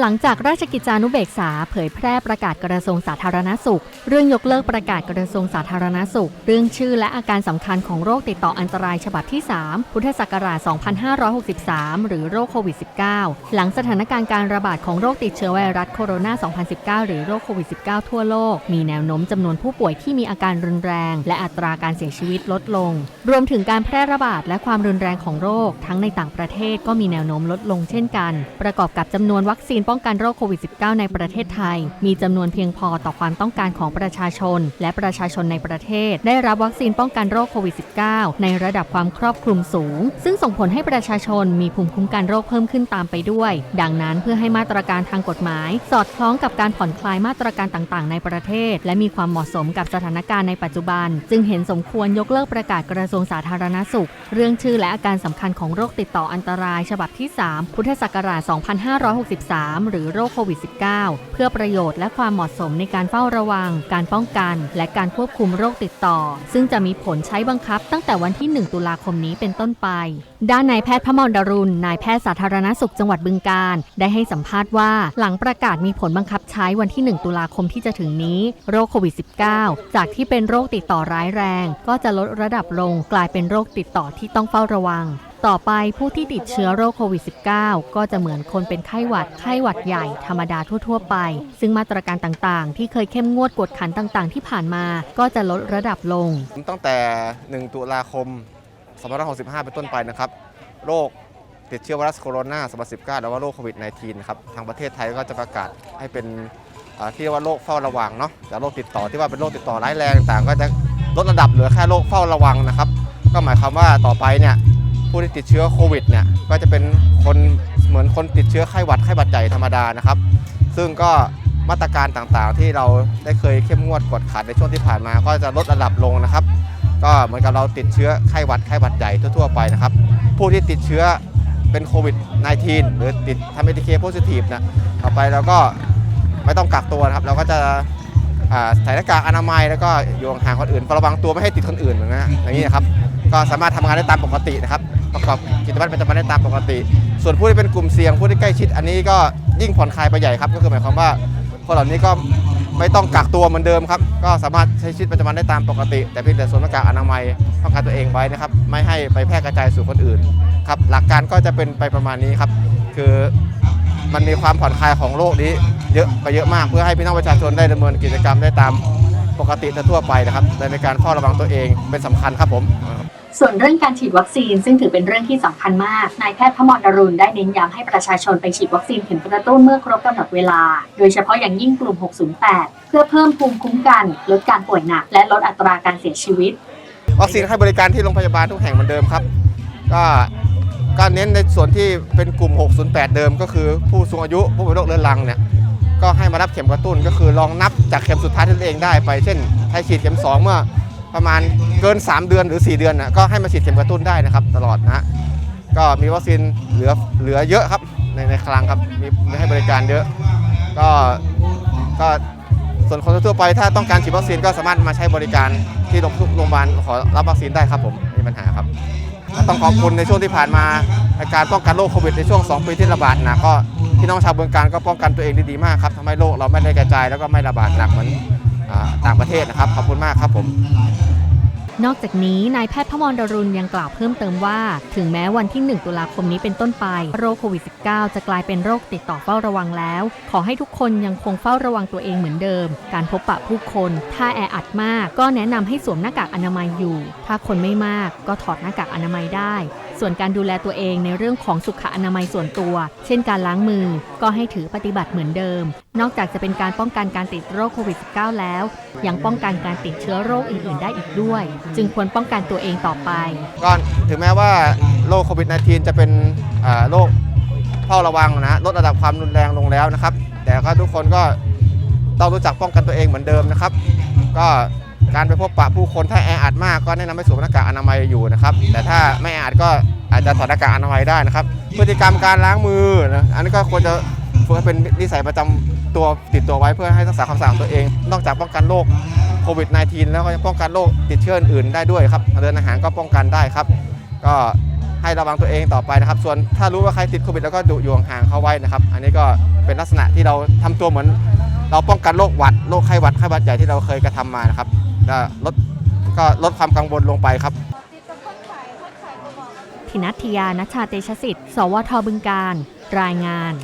หลังจากราชกิจจานุเบกษาเผยแพร่ประกาศกระทรวงสาธารณสุข เรื่องยกเลิกประกาศกระทรวงสาธารณสุข เรื่องชื่อและอาการสำคัญของโรคติดต่ออันตรายฉบับที่ 3 พุทธศักราช 2563 หรือโรคโควิด -19 หลังสถานการณ์การระบาดของโรคติดเชื้อไวรัสโคโรนา 2019 หรือโรคโควิด -19 ทั่วโลก มีแนวโน้มจำนวนผู้ป่วยที่มีอาการรุนแรง และอัตราการเสียชีวิตลดลง รวมถึงการแพร่ระบาดและความรุนแรงของโรค ทั้งในต่างประเทศก็มีแนวโน้มลดลงเช่นกัน ประกอบกับจำนวนวัคซีนป้องกันโรคโควิด -19 ในประเทศไทย มีจำนวนเพียงพอต่อความต้องการของประชาชน และประชาชนในประเทศ ได้รับวัคซีนป้องกันโรคโควิด -19 ในระดับความครอบคลุมสูง ซึ่งส่งผลให้ประชาชนมีภูมิคุ้มกันโรคเพิ่มขึ้นตามไปด้วย ดังนั้นเพื่อให้มาตรการทางกฎหมาย สอดคล้องกับการผ่อนคลายมาตรการต่าง ๆ ในประเทศ และมีความเหมาะสมกับสถานการณ์ในปัจจุบัน จึงเห็นสมควรยกเลิกประกาศกระทรวงสาธารณสุข เรื่องชื่อและอาการสำคัญของโรคติดต่ออันตราย ฉบับที่ 3 พุทธศักราช 2563หรือโรคโควิด -19 เพื่อประโยชน์และความเหมาะสมในการเฝ้าระวัง การป้องกัน และการควบคุมโรคติดต่อ ซึ่งจะมีผลใช้บังคับตั้งแต่วันที่ 1 ตุลาคมนี้เป็นต้นไป ด้านนายแพทย์พมรดรุณนายแพทย์สาธารณสุขจังหวัดบึงกาฬได้ให้สัมภาษณ์ว่า หลังประกาศมีผลบังคับใช้วันที่ 1 ตุลาคมที่จะถึงนี้ โรคโควิด -19 จากที่เป็นโรคติดต่อร้ายแรง ก็จะลดระดับลงกลายเป็นโรคติดต่อที่ต้องเฝ้าระวัง ต่อไปผู้ที่ติดเชื้อโรคโควิด -19 ก็จะเหมือนคนเป็นไข้หวัดไข้หวัดใหญ่ธรรมดาทั่ว ๆ ไป ซึ่งมาตรการต่างๆ ที่เคยเข้มงวดกวดขันต่างๆ ที่ผ่านมา ก็จะลดระดับลง ตั้งแต่ 1 ตุลาคม 2565 เป็นต้นไปนะครับ โรคติดเชื้อไวรัสโคโรนา2019หรือว่าโรคโควิด -19 นะครับ ทางประเทศไทยก็จะประกาศให้เป็นที่เรียกว่าโรคเฝ้าระวังเนาะจากโรคติดต่อที่ว่าเป็นโรคติดต่อร้ายแรงต่างๆ ก็จะลดระดับเหลือแค่โรคเฝ้าระวังนะครับ ก็หมายความว่าต่อไปเนี่ย ผู้ที่ติดเชื้อโควิดเนี่ยก็จะเป็นคนเหมือนคนติดเชื้อไข้หวัดไข้หวัดใหญ่ธรรมดานะครับ ซึ่งก็มาตรการต่างๆ ที่เราได้เคยเข้มงวดกวดขันในช่วงที่ผ่านมา ก็จะลดระดับลงนะครับ ก็เหมือนกับเราติดเชื้อไข้หวัดไข้หวัดใหญ่ทั่วๆไปนะครับ ผู้ที่ติดเชื้อเป็นโควิด -19 หรือติดทำเอทีเคโพซิทีฟนะต่อไปเราก็ไม่ต้องกักตัวนะครับ เราก็จะใส่หน้ากากอนามัยแล้วก็อยู่ห่างคนอื่นระวังตัวไม่ให้ติดคนอื่นเหมือนกันนะอย่างนี้นะครับ ก็สามารถทำงานได้ตามปกตินะครับ ประกอบกิจวัตรประจำวันได้ตามปกติ ส่วนผู้ที่เป็นกลุ่มเสี่ยงผู้ที่ใกล้ชิด อันนี้ก็ยิ่งผ่อนคลายไปใหญ่ครับ ก็คือหมายความว่าคนเหล่านี้ก็ไม่ต้องกักตัวเหมือนเดิมครับ ก็สามารถใช้ชีวิตประจำวันได้ตามปกติ แต่เพียงแต่สวมหน้ากากอนามัยป้องกันตัวเองไว้นะครับ ไม่ให้ไปแพร่กระจายสู่คนอื่นครับ หลักการก็จะเป็นไปประมาณนี้ครับ คือมันมีความผ่อนคลายของโลกนี้ เยอะไปเยอะมาก เพื่อให้พี่น้องประชาชนได้ดำเนินกิจกรรมได้ตามปกติทั่วไปนะครับในการเฝ้าระวังตัวเองเป็นสำคัญครับผม ส่วนเรื่องการฉีดวัคซีนซึ่งถือเป็นเรื่องที่สำคัญมาก นายแพทย์พมรดรุณได้เน้นย้ำให้ประชาชนไปฉีดวัคซีนเข็มกระตุ้นเมื่อครบกำหนดเวลา โดยเฉพาะอย่างยิ่งกลุ่ม 608 เพื่อเพิ่มภูมิคุ้มกัน ลดการป่วยหนัก และลดอัตราการเสียชีวิต วัคซีนให้บริการที่โรงพยาบาลทุกแห่งเหมือนเดิมครับ ก็ก็เน้นในส่วนที่เป็นกลุ่ม 608 เดิม ก็คือผู้สูงอายุผู้ป่วยโรคเรื้อรังเนี่ยก็ให้มารับเข็มกระตุ้นก็คือลองนับจากเข็มสุดท้ายที่ตัวเองได้ไป เช่นใครฉีดเข็ม 2 เมื่อ ประมาณเกิน 3 เดือนหรือ 4 เดือนนะก็ให้มาฉีดเข็มกระตุ้นได้นะครับ ตลอดนะฮะก็มีวัคซีนเหลือเหลือเยอะครับในในคลังครับมีให้บริการเยอะ ก็ก็ส่วนคนทั่วไปถ้าต้องการฉีดวัคซีนก็สามารถมาใช้บริการที่โรงพยาบาลขอรับวัคซีนได้ครับผมไม่มีปัญหาครับต้องขอบคุณในช่วงที่ผ่านมาในการป้องกันโรคโควิดในช่วง 2 ปีที่ระบาดหนักก็พี่น้องชาวเมืองการก็ป้องกันตัวเองได้ดีมากครับทำให้โรคเราไม่ได้กระจายแล้วก็ไม่ระบาดหนักเหมือน ต่างประเทศนะครับ ขอบคุณมากครับผมนอกจากนี้นายแพทย์พมรดรุณยังกล่าวเพิ่มเติมว่า ถึงแม้วันที่ 1 ตุลาคมนี้เป็นต้นไป โรคโควิด -19 จะกลายเป็นโรคติดต่อเฝ้าระวังแล้ว ขอให้ทุกคนยังคงเฝ้าระวังตัวเองเหมือนเดิม การพบปะผู้คน ถ้าแออัดมาก ก็แนะนำให้สวมหน้ากากอนามัยอยู่ ถ้าคนไม่มากก็ถอดหน้ากากอนามัยได้ ส่วนการดูแลตัวเองในเรื่องของสุขอนามัยส่วนตัว เช่นการล้างมือ ก็ให้ถือปฏิบัติเหมือนเดิม นอกจากจะเป็นการป้องกันการติดโรคโควิด -19 แล้ว ยังป้องกันการติดเชื้อโรคอื่น ๆ ได้อีกด้วย จึงควรป้องกันตัวเองต่อไปก็ถึงแม้ว่าโรคโควิด -19 จะเป็นโรคเฝ้าระวังนะลดระดับความรุนแรงลงแล้วนะครับ แต่ก็ทุกคนก็ต้องรู้จักป้องกันตัวเองเหมือนเดิมนะครับ ก็ การไปพบปะผู้คนถ้าแออัดมากก็แนะนำให้สวมหน้ากากอนามัยอยู่นะครับ แต่ถ้าไม่แออัดก็อาจจะถอดหน้ากากอนามัยได้นะครับ พฤติกรรมการล้างมือนะอันนี้ก็ควรจะฝึกเป็นนิสัยประจำตัวติดตัวไว้เพื่อให้รักษาความสะอาดตัวเอง นอกจากป้องกันโรคโควิด -19 แล้วก็ยังป้องกันโรคติดเชื้ออื่นได้ด้วยครับเดินอาหารก็ป้องกันได้ครับ ก็ให้ระวังตัวเองต่อไปนะครับ ส่วนถ้ารู้ว่าใครติดโควิดแล้วก็ดูยวงห่างเขาไว้นะครับ อันนี้ก็เป็นลักษณะที่เราทำตัวเหมือน เราป้องกันโรคหวัดโรคไข้หวัดไข้หวัดใหญ่ที่เราเคยกระทำมานะครับ ก็ลดก็ลดความกังวลลงไปครับทินัทยานัชชาเตชสิทธิ์ สวทบึงการ รายงาน